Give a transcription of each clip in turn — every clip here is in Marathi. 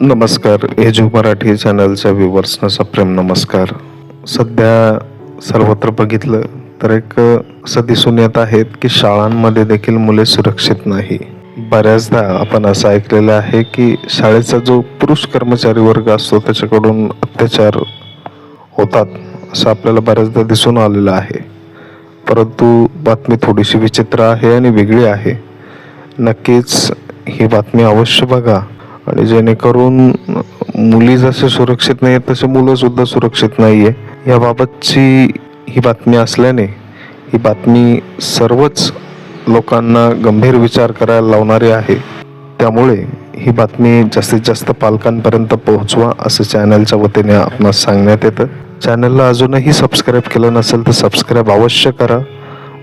नमस्कार एजू मराठी चॅनलच्या व्ह्युवर्सना सप्रेम नमस्कार. सध्या सर्वत्र बघितलं तर एक असं दिसून येत आहेत की शाळांमध्ये देखील मुले सुरक्षित नाही. बऱ्याचदा आपण असं ऐकलेलं आहे की शाळेचा जो पुरुष कर्मचारी वर्ग असतो त्याच्याकडून अत्याचार होतात असं आपल्याला बऱ्याचदा दिसून आलेलं आहे. परंतु बातमी थोडीशी विचित्र आहे आणि वेगळी आहे. नक्कीच ही बातमी अवश्य बघा. आणि जेणेकरून मुली जसे सुरक्षित नाही तसे मुलं सुद्धा सुरक्षित नाही आहे याबाबतची ही बातमी असल्याने ही बातमी सर्वच लोकांना गंभीर विचार करायला लावणारी आहे. त्यामुळे ही बातमी जास्तीत जास्त पालकांपर्यंत पोहोचवा असं चॅनलच्या वतीने आपणास सांगण्यात येतं. चॅनलला अजूनही सबस्क्राईब केलं नसेल तर सबस्क्राईब अवश्य करा.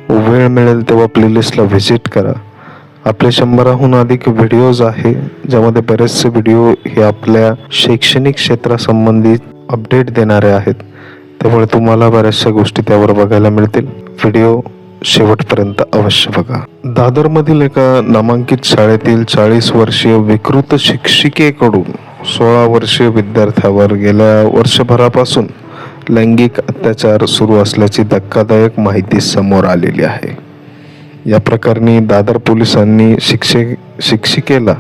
वेळ मिळेल तेव्हा प्लेलिस्टला व्हिजिट करा. आपले शंभराहून अधिक व्हिडिओज आहे ज्यामध्ये बरेचसे व्हिडिओ हे आपल्या शैक्षणिक क्षेत्रासंबंधित अपडेट देणारे आहेत. त्यामुळे तुम्हाला बऱ्याचशा गोष्टी त्यावर बघायला मिळतील. व्हिडिओ शेवटपर्यंत अवश्य बघा. दादरमधील एका नामांकित शाळेतील चाळीस वर्षीय विकृत शिक्षिकेकडून सोळा वर्षीय विद्यार्थ्यावर गेल्या वर्षभरापासून लैंगिक अत्याचार सुरू असल्याची धक्कादायक माहिती समोर आलेली आहे. या प्रकरणी दादर पोलिसांनी शिक्षे शिक्षिकेला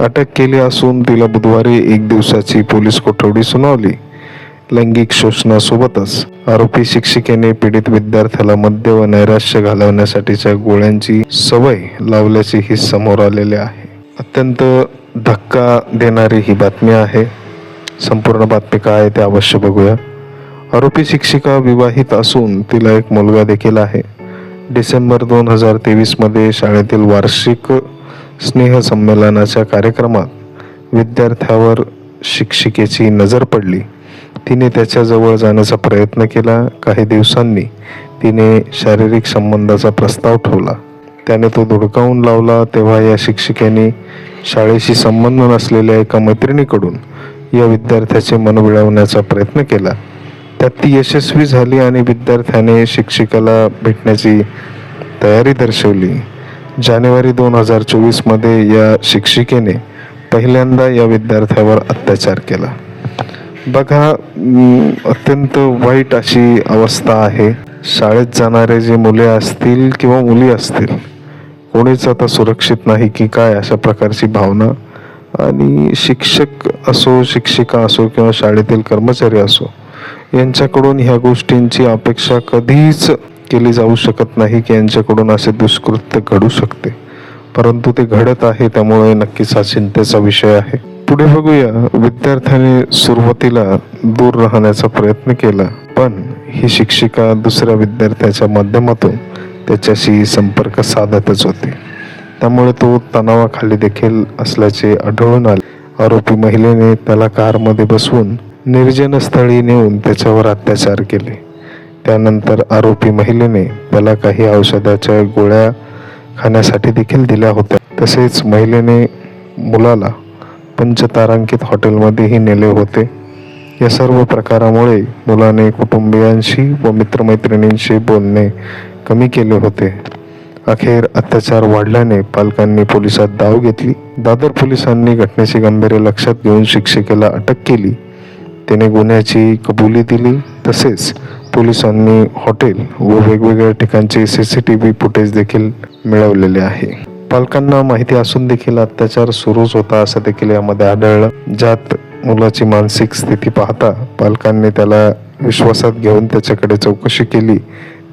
अटक केली असून तिला बुधवारी एक दिवसाची पोलीस कोठडी सुनावली. लैंगिक शोषणासोबतच आरोपी शिक्षिकेने पीडित विद्यार्थ्याला मद्य व नैराश्य घालवण्यासाठीच्या गोळ्यांची सवय लावल्याचेही समोर आलेले आहे. अत्यंत धक्का देणारी ही बातमी आहे. संपूर्ण बातमी काय आहे ते अवश्य बघूया. आरोपी शिक्षिका विवाहित असून तिला एक मुलगा देखील आहे. डिसेंबर दोन हजार तेवीसमध्ये शाळेतील वार्षिक स्नेहसंमेलनाच्या कार्यक्रमात विद्यार्थ्यावर शिक्षिकेची नजर पडली. तिने त्याच्याजवळ जाण्याचा प्रयत्न केला. काही दिवसांनी तिने शारीरिक संबंधाचा प्रस्ताव ठेवला. त्याने तो धुडकावून लावला. तेव्हा या शिक्षिकेने शाळेशी संबंध नसलेल्या एका मैत्रिणीकडून या विद्यार्थ्याचे मन मिळवण्याचा प्रयत्न केला. त्यात ती यशस्वी झाली आणि विद्यार्थ्याने शिक्षिकेला भेटण्याची तयारी दर्शवली. जानेवारी दोन हजार चोवीसमध्ये या शिक्षिकेने पहिल्यांदा या विद्यार्थ्यावर अत्याचार केला. बघा अत्यंत वाईट अशी अवस्था आहे. शाळेत जाणारे जे मुले असतील किंवा मुली असतील कोणीच आता सुरक्षित नाही की काय अशा प्रकारची भावना. आणि शिक्षक असो शिक्षिका असो किंवा शाळेतील कर्मचारी असो यांच्याकडून ह्या गोष्टींची अपेक्षा कधीच केली जाऊ शकत नाही की यांच्याकडून असे दुष्कृत्य घडू शकते. परंतु ते घडत आहे त्यामुळे नक्कीच हा चिंतेचा विषय आहे. पुढे बघूया. विद्यार्थ्याने सुरुवातीला दूर राहण्याचा प्रयत्न केला पण ही शिक्षिका दुसऱ्या विद्यार्थ्याच्या माध्यमातून त्याच्याशी संपर्क साधतच होते. त्यामुळे तो तणावाखाली देखील असल्याचे आढळून आले. आरोपी महिलेने त्याला कारमध्ये बसवून निर्जन स्थळी नेऊन त्याच्यावर अत्याचार केले. त्यानंतर आरोपी महिलेने त्याला काही औषधाच्या गोळ्या खाण्यासाठी देखील दिल्या होत्या. तसेच महिलेने मुलाला पंचतारांकित हॉटेलमध्येही नेले होते. या सर्व प्रकारामुळे मुलाने कुटुंबियांशी व मित्रमैत्रिणींशी बोलणे कमी केले होते. अखेर अत्याचार वाढल्याने पालकांनी पोलिसात धाव घेतली. दादर पोलिसांनी घटनेची गंभीर्य लक्षात घेऊन शिक्षिकेला अटक केली. त्याने गुन्ह्याची कबुली दिली. तसेच पोलिसांनी हॉटेल व वेगवेगळ्या ठिकाणचे C C T V footage देखील मिळवलेले आहे. पालकांना माहिती असून देखील अत्याचार सुरूच होता असं देखील यामध्ये आढळलं. ज्यात मुलाची मानसिक स्थिती पाहता पालकांनी त्याला विश्वासात घेऊन त्याच्याकडे चौकशी केली.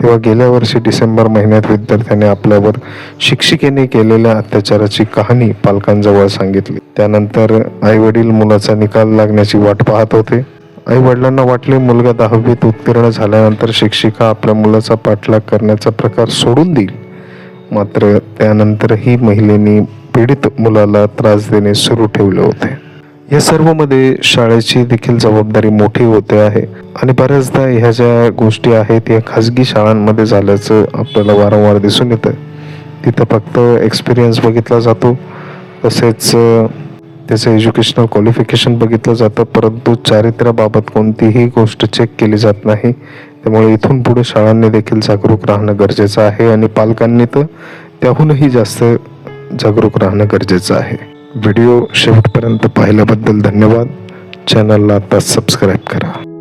तेव्हा गेल्या वर्षी डिसेंबर महिन्यात विद्यार्थ्याने आपल्यावर शिक्षिकेने केलेल्या अत्याचाराची कहाणी पालकांजवळ सांगितली. त्यानंतर आई वडील मुलाचा निकाल लागण्याची वाट पाहत होते. आई वडिलांना वाटले मुलगा दहावीत उत्तीर्ण झाल्यानंतर शिक्षिका आपल्या मुलाचा पाठलाग करण्याचा प्रकार सोडून देईल. मात्र त्यानंतरही महिलेने पीडित मुलाला त्रास देणे सुरू ठेवले होते. या सर्वमध्ये शाळेची देखील जबाबदारी मोठी होते आहे. आणि बऱ्याचदा ह्या ज्या गोष्टी आहेत या खाजगी शाळांमध्ये झाल्याचं आपल्याला वारंवार दिसून येतं. तिथं फक्त एक्सपिरियन्स बघितला जातो तसेच त्याचं एज्युकेशनल क्वालिफिकेशन बघितलं जातं परंतु चारित्र्याबाबत कोणतीही गोष्ट चेक केली जात नाही. त्यामुळे इथून पुढे शाळांनी देखील जागरूक राहणं गरजेचं आहे. आणि पालकांनी तर त्याहूनही जास्त जागरूक राहणं गरजेचं आहे. व्हिडिओ शेवटपर्यंत पाहिल्याबद्दल धन्यवाद. चॅनलला आता सबस्क्राईब करा.